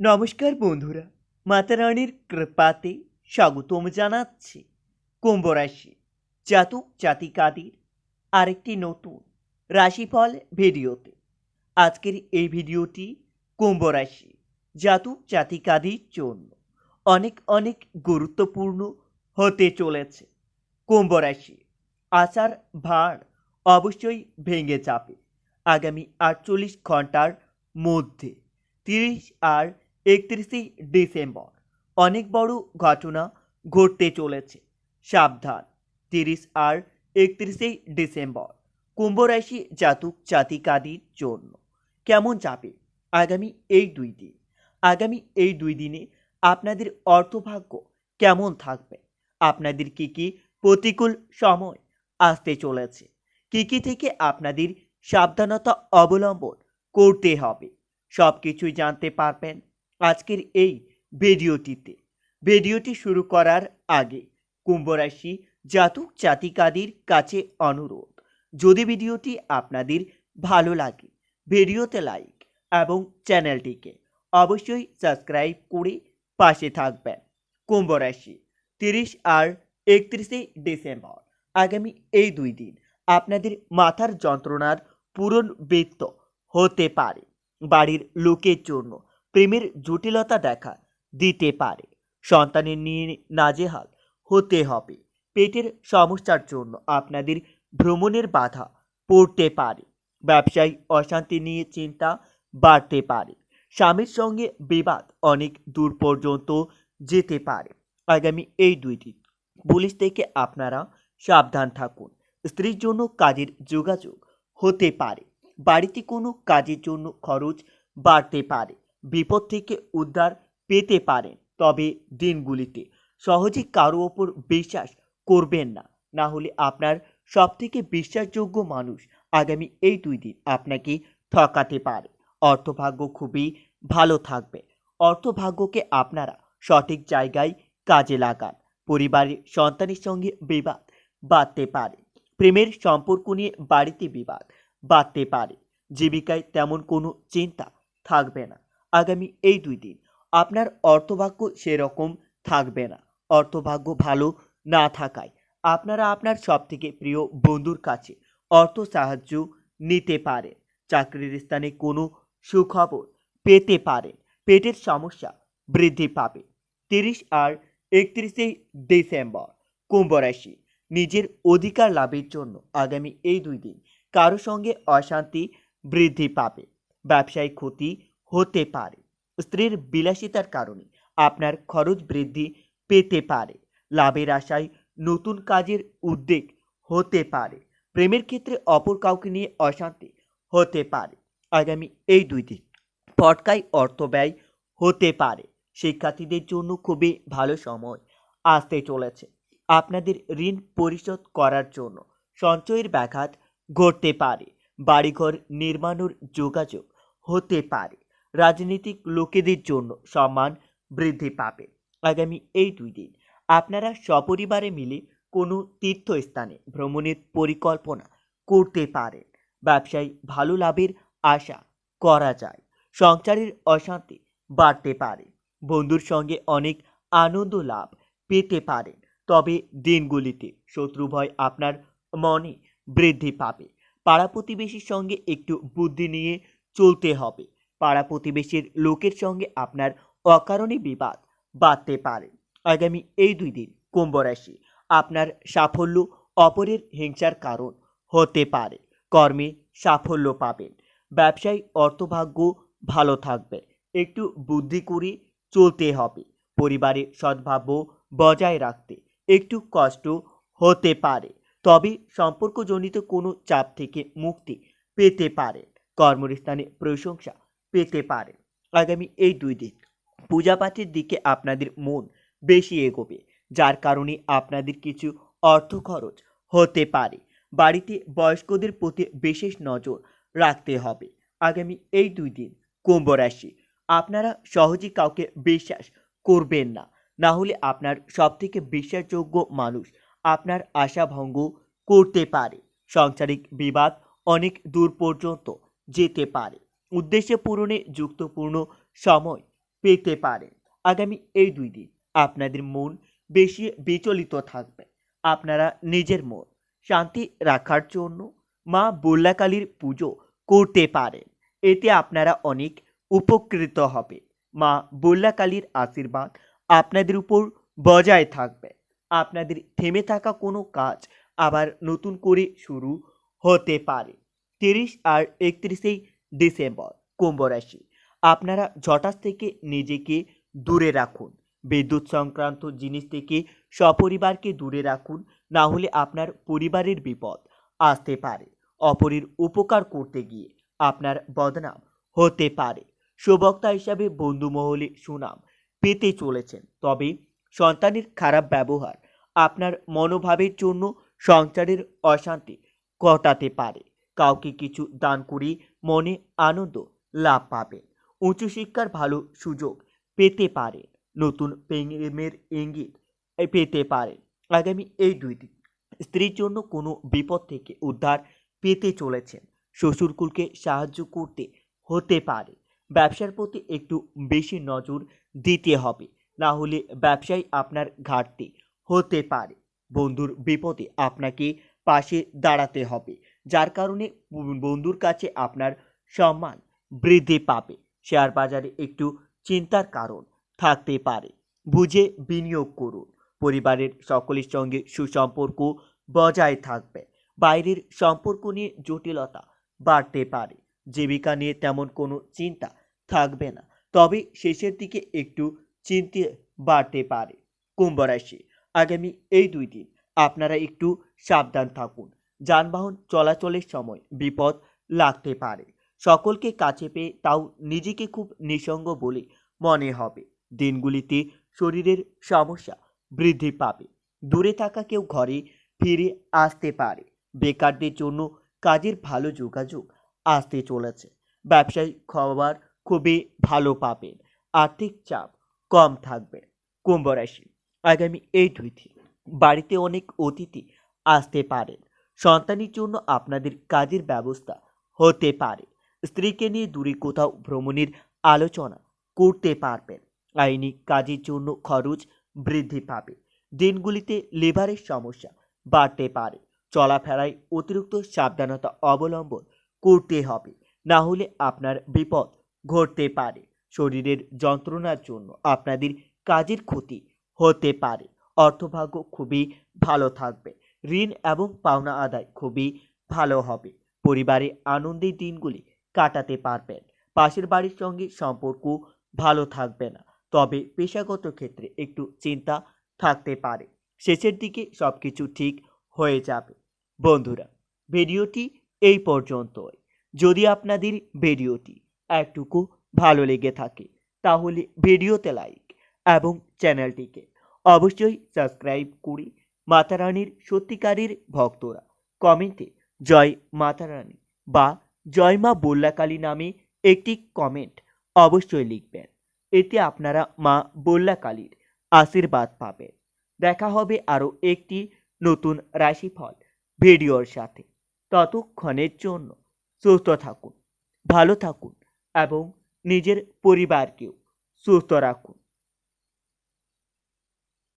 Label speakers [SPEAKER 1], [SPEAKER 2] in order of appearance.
[SPEAKER 1] নমস্কার বন্ধুরা, মাতা রানীর কৃপাতে স্বাগতম জানাচ্ছি কুম্ভ রাশি জাতক জাতিকাদের আরেকটি নতুন রাশিফল ভিডিওতে। আজকের এই ভিডিওটি কুম্ভ রাশি জাতক জাতিকাদের জন্য অনেক অনেক গুরুত্বপূর্ণ হতে চলেছে। কুম্ভ রাশি আশার ভার অবশ্যই ভেঙে যাবে। আগামী আটচল্লিশ ঘণ্টার মধ্যে তিরিশ আর একত্রিশে ডিসেম্বর। অনেক বড় ঘটনা ঘটতে চলেছে। সাবধান, তিরিশ আর একত্রিশে ডিসেম্বর। কুম্ভ রাশি জাতক জাতিকাদের জন্য। কেমন যাবে আগামী এই দুই দিন? আগামী এই দুই দিনে আপনাদের অর্থভাগ্য কেমন থাকবে? আপনাদের কি কি প্রতিকূল সময় আসতে চলেছে? কি কি থেকে আপনাদের সাবধানতা অবলম্বন করতে হবে? সব কিছুই জানতে পারবেন আজকের এই ভিডিওটিতে। ভিডিওটি শুরু করার আগে কুম্ভ রাশি জাতক জাতিকাদের কাছে অনুরোধ, যদি ভিডিওটি আপনাদের ভালো লাগে, ভিডিওতে লাইক এবং চ্যানেলটিকে অবশ্যই সাবস্ক্রাইব করে পাশে থাকবেন। কুম্ভ রাশি তিরিশ আর একত্রিশে ডিসেম্বর, আগামী এই দুই দিন আপনাদের মাথার যন্ত্রণার পূরণ বৃত্ত হতে পারে। বাড়ির লোকের জন্য প্রেমের জটিলতা দেখা দিতে পারে। সন্তানের নিয়ে নাজেহাল হতে হবে। পেটের সমস্যার জন্য আপনাদের ভ্রমণের বাধা পড়তে পারে। ব্যবসায়ী অশান্তি নিয়ে চিন্তা বাড়তে পারে। স্বামীর সঙ্গে বিবাদ অনেক দূর পর্যন্ত যেতে পারে। আগামী এই দুই দিন পুলিশ থেকে আপনারা সাবধান থাকুন। স্ত্রীর জন্য কাজের যোগাযোগ হতে পারে। বাড়িতে কোনো কাজের জন্য খরচ বাড়তে পারে। বিপদ থেকে উদ্ধার পেতে পারেন তবে দিনগুলিতে সহজে কারও ওপর বিশ্বাস করবেন না। না হলে আপনার সবথেকে বিশ্বাসযোগ্য মানুষ আগামী এই দুই দিন আপনাকে ঠকাতে পারে। অর্থভাগ্য খুবই ভালো থাকবে। অর্থভাগ্যকে আপনারা সঠিক জায়গায় কাজে লাগান। পরিবারের সন্তানের সঙ্গে বিবাদ বাড়তে পারে। প্রেমের সম্পর্ক নিয়ে বাড়িতে বিবাদ বাড়তে পারে। জীবিকায় তেমন কোনো চিন্তা থাকবে না। আগামী এই দুই দিন আপনার অর্থভাগ্য সেরকম থাকবে না। অর্থভাগ্য ভালো না থাকায় আপনারা আপনার সবথেকে প্রিয় বন্ধুর কাছে অর্থ সাহায্য নিতে পারেন। চাকরির স্থানে কোনো সুখবর পেতে পারেন। পেটের সমস্যা বৃদ্ধি পাবে। তিরিশ আর একত্রিশে ডিসেম্বর কুম্ভ রাশি নিজের অধিকার লাভের জন্য আগামী এই দুই দিন কারও সঙ্গে অশান্তি বৃদ্ধি পাবে। ব্যবসায়িক ক্ষতি হতে পারে। স্ত্রীর বিলাসিতার কারণে আপনার খরচ বৃদ্ধি পেতে পারে। লাভের আশায় নতুন কাজের উদ্বেগ হতে পারে। প্রেমের ক্ষেত্রে অপর কাউকে নিয়ে অশান্তি হতে পারে। আগামী এই দুই দিন ফটকায় অর্থ ব্যয় হতে পারে। শিক্ষার্থীদের জন্য খুবই ভালো সময় আসতে চলেছে। আপনাদের ঋণ পরিশোধ করার জন্য সঞ্চয়ের ব্যাঘাত ঘটতে পারে। বাড়িঘর নির্মাণের যোগাযোগ হতে পারে। রাজনৈতিক লোকেদের জন্য সম্মান বৃদ্ধি পাবে। আগামী এই দুই দিন আপনারা সপরিবারে মিলে কোনো তীর্থস্থানে ভ্রমণের পরিকল্পনা করতে পারেন। ব্যবসায় ভালো লাভের আশা করা যায়। সংসারের অশান্তি বাড়তে পারে। বন্ধুর সঙ্গে অনেক আনন্দ লাভ পেতে পারেন। তবে দিনগুলিতে শত্রুভয় আপনার মনে বৃদ্ধি পাবে। পাড়া প্রতিবেশীর সঙ্গে একটু বুদ্ধি নিয়ে চলতে হবে। পাড়া প্রতিবেশীর লোকের সঙ্গে আপনার অকারণে বিবাদ বাড়তে পারে। আগামী এই দুই দিন কুম্ভ রাশি আপনার সাফল্য অপরের হিংসার কারণ হতে পারে। কর্মে সাফল্য পাবেন। ব্যবসায় অর্থভাগ্য ভালো থাকবে। একটু বুদ্ধি করে চলতে হবে। পরিবারে সদ্ভাব্য বজায় রাখতে একটু কষ্ট হতে পারে। তবে সম্পর্কজনিত কোনো চাপ থেকে মুক্তি পেতে পারেন কর্মস্থানে প্রশংসা পেতে পারেন আগামী এই দুই দিন পূজাপাঠের দিকে আপনাদের মন বেশি এগোবে, যার কারণে আপনাদের কিছু অর্থ খরচ হতে পারে। বাড়িতে বয়স্কদের প্রতি বিশেষ নজর রাখতে হবে। আগামী এই দুই দিন কুম্ভ রাশি, আপনারা সহজে কাউকে বিশ্বাস করবেন না। না হলে আপনার সবথেকে বিশ্বাসযোগ্য মানুষ আপনার আশা ভঙ্গ করতে পারে। সাংসারিক বিবাদ অনেক দূর পর্যন্ত যেতে পারে। উদ্দেশ্য পূরণে যুক্তপূর্ণ সময় পেতে পারেন আগামী এই দুই দিন আপনাদের মন বেশি বিচলিত থাকবে। আপনারা নিজের মন শান্তি রাখার জন্য মা বল্লাকালীর পুজো করতে পারেন। এতে আপনারা অনেক উপকৃত হবে মা বল্লাকালীর আশীর্বাদ আপনাদের উপর বজায় থাকবে। আপনাদের থেমে থাকা কোনো কাজ আবার নতুন করে শুরু হতে পারে। তিরিশ আর একত্রিশেই ডিসেম্বর কুম্ভ রাশি। আপনারা ঝটাস থেকে নিজেকে দূরে রাখুন। বিদ্যুৎ সংক্রান্ত জিনিস থেকে সপরিবারকে দূরে রাখুন, না হলে আপনার পরিবারের বিপদ আসতে পারে। অপরের উপকার করতে গিয়ে আপনার বদনাম হতে পারে। সুবক্তা হিসাবে বন্ধু মহলে সুনাম পেতে চলেছেন, তবে সন্তানের খারাপ ব্যবহার আপনার মনোভাবের জন্য সংসারের অশান্তি ঘটাতে পারে। কাউকে কিছু দান করে মনে আনন্দ লাভ পাবেন উচ্চশিক্ষার ভালো সুযোগ পেতে পারেন নতুন প্রেমের ইঙ্গিত পেতে পারেন আগামী এই দুই দিন স্ত্রীর জন্য কোনো বিপদ থেকে উদ্ধার পেতে চলেছেন। শ্বশুরকুলকে সাহায্য করতে হতে পারে। ব্যবসার প্রতি একটু বেশি নজর দিতে হবে। না হলে ব্যবসায় আপনার ঘাটতি হতে পারে। বন্ধুর বিপদে আপনাকে পাশে দাঁড়াতে হবে। যার কারণে বন্ধুর কাছে আপনার সম্মান বৃদ্ধি পাবে। শেয়ার বাজারে একটু চিন্তার কারণ থাকতে পারে। বুঝে বিনিয়োগ করুন। পরিবারের সকলের সঙ্গে সুসম্পর্ক বজায় থাকবে। বাইরের সম্পর্ক নিয়ে জটিলতা বাড়তে পারে। জীবিকা নিয়ে তেমন কোনো চিন্তা থাকবে না। তবে শেষের দিকে একটু চিন্তে বাড়তে পারে। কুম্ভ রাশি, আগামী এই দুই দিন আপনারা একটু সাবধান থাকুন। যানবাহন চলাচলের সময় বিপদ লাগতে পারে। সকলকে কাছে পেয়ে তাও নিজেকে খুব নিঃসঙ্গ বলে মনে হবে। দিনগুলিতে শরীরের সমস্যা বৃদ্ধি পাবে। দূরে থাকা কেউ ঘরে ফিরে আসতে পারে। বেকারদের জন্য কাজের ভালো যোগাযোগ আসতে চলেছে। ব্যবসায়ী খবর খুবই ভালো পাবেন। আর্থিক চাপ কম থাকবে। কুম্ভ রাশি। আগামী এই দুই দিন বাড়িতে অনেক অতিথি আসতে পারেন। সন্তানের জন্য আপনাদের কাজের ব্যবস্থা হতে পারে। স্ত্রীকে নিয়ে দূরে কোথাও ভ্রমণের আলোচনা করতে পারবেন। আইনি কাজের জন্য খরচ বৃদ্ধি পাবে। দিনগুলিতে লিভারের সমস্যা বাড়তে পারে। চলাফেরায় অতিরিক্ত সাবধানতা অবলম্বন করতে হবে। না হলে আপনার বিপদ ঘটতে পারে। শরীরের যন্ত্রণার জন্য আপনাদের কাজের ক্ষতি হতে পারে। অর্থভাগ্য খুবই ভালো থাকবে। ঋণ এবং পাওনা আদায় খুবই ভালো হবে। পরিবারে আনন্দের দিনগুলি কাটাতে পারবেন। পাশের বাড়ির সঙ্গে সম্পর্ক ভালো থাকবে না। তবে পেশাগত ক্ষেত্রে একটু চিন্তা থাকতে পারে। শেষের দিকে সব কিছু ঠিক হয়ে যাবে। বন্ধুরা, ভিডিওটি এই পর্যন্তই। যদি আপনাদের ভিডিওটি একটুকু ভালো লেগে থাকে, তাহলে ভিডিওতে লাইক এবং চ্যানেলটিকে অবশ্যই সাবস্ক্রাইব করে মাতারানীর সত্যিকারের ভক্তরা। কমেন্টে, জয় মাতারানী বা জয় মা বল্লাকালী নামে একটি কমেন্ট অবশ্যই লিখবেন। এতে আপনারা মা বল্লাকালীর আশীর্বাদ পাবেন। দেখা হবে আরও একটি নতুন রাশিফল ভিডিওর সাথে। ততক্ষণের জন্য সুস্থ থাকুন, ভালো থাকুন এবং নিজের পরিবারকেও সুস্থ রাখুন।